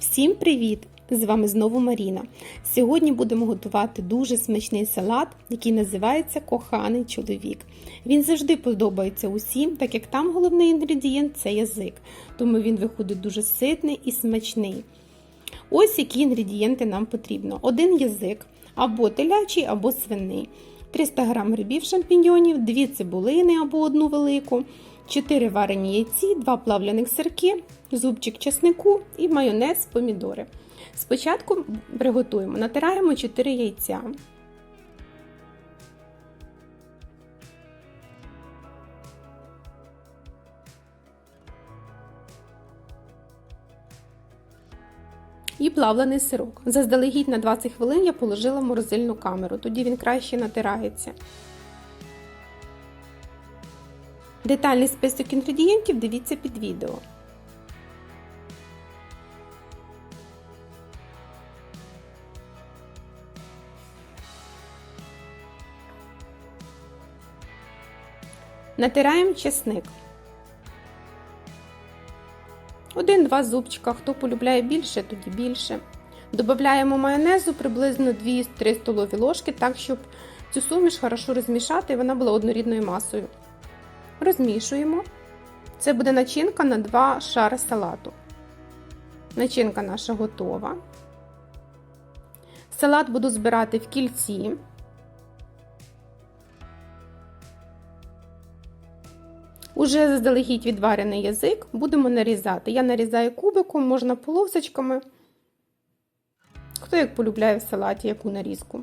Всім привіт! З вами знову Маріна. Сьогодні будемо готувати дуже смачний салат, який називається Коханий чоловік. Він завжди подобається усім, так як там головний інгредієнт це язик, тому він виходить дуже ситний і смачний. Ось які інгредієнти нам потрібно: один язик або телячий, або свиний, 300 г грибів шампіньйонів, 2 цибулини або одну велику, 4 варені яйці, 2 плавляних сирки, зубчик чеснику і майонез, помідори. Спочатку приготуємо, натираємо 4 яйця. І плавлений сирок. Заздалегідь на 20 хвилин я положила в морозильну камеру, тоді він краще натирається. Детальний список інгредієнтів дивіться під відео. Натираємо чесник. Один-два зубчика, хто полюбляє більше, тоді більше. Додаємо майонезу приблизно 2-3 столові ложки, так, щоб цю суміш хорошо розмішати і вона була однорідною масою. Розмішуємо. Це буде начинка на 2 шари салату. Начинка наша готова. Салат буду збирати в кільці. Уже заздалегідь відварений язик будемо нарізати. Я нарізаю кубиком, можна полосочками. Хто як полюбляє в салаті яку нарізку.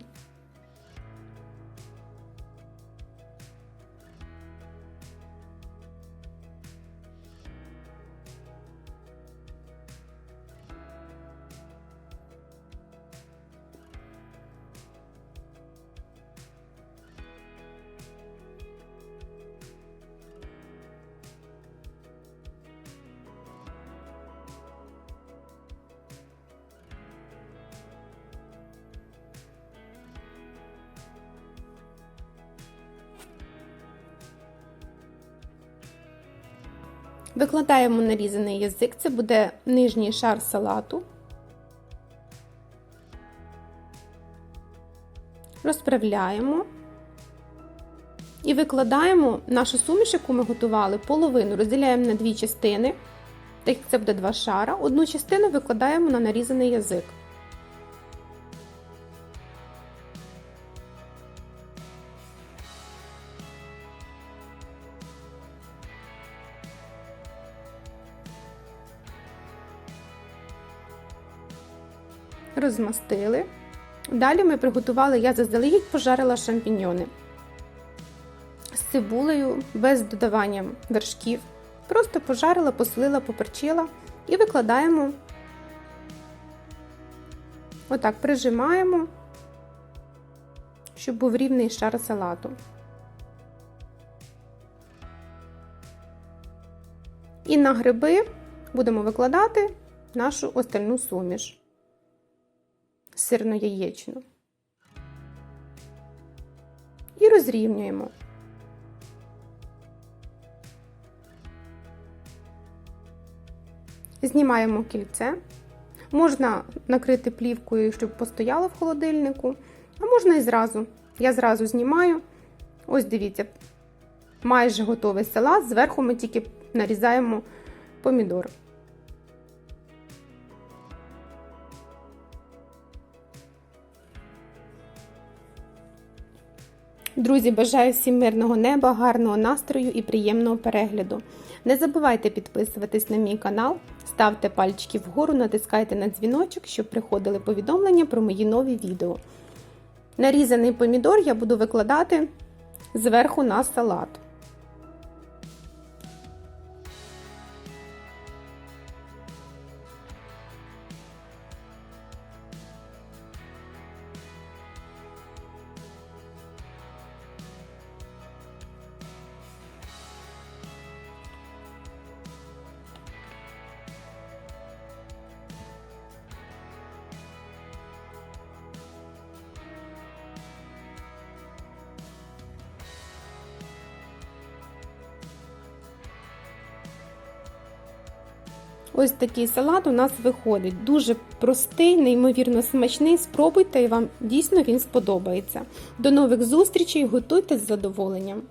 Викладаємо нарізаний язик, це буде нижній шар салату. Розправляємо і викладаємо нашу суміш, яку ми готували, половину розділяємо на дві частини, так як це буде два шара. Одну частину викладаємо на нарізаний язик. Розмастили. Далі ми приготували, я заздалегідь пожарила шампіньйони з цибулею, без додавання вершків. Просто пожарила, посолила, поперчила і викладаємо, отак прижимаємо, щоб був рівний шар салату. І на гриби будемо викладати нашу остальну суміш сирно яєчну. І розрівнюємо. Знімаємо кільце. Можна накрити плівкою, щоб постояло в холодильнику, а можна і зразу. Я зразу знімаю. Ось дивіться, майже готовий салат. Зверху ми тільки нарізаємо помідор. Друзі, бажаю всім мирного неба, гарного настрою і приємного перегляду. Не забувайте підписуватись на мій канал, ставте пальчики вгору, натискайте на дзвіночок, щоб приходили повідомлення про мої нові відео. Нарізаний помідор я буду викладати зверху на салат. Ось такий салат у нас виходить. Дуже простий, неймовірно смачний. Спробуйте і вам дійсно він сподобається. До нових зустрічей, готуйте з задоволенням.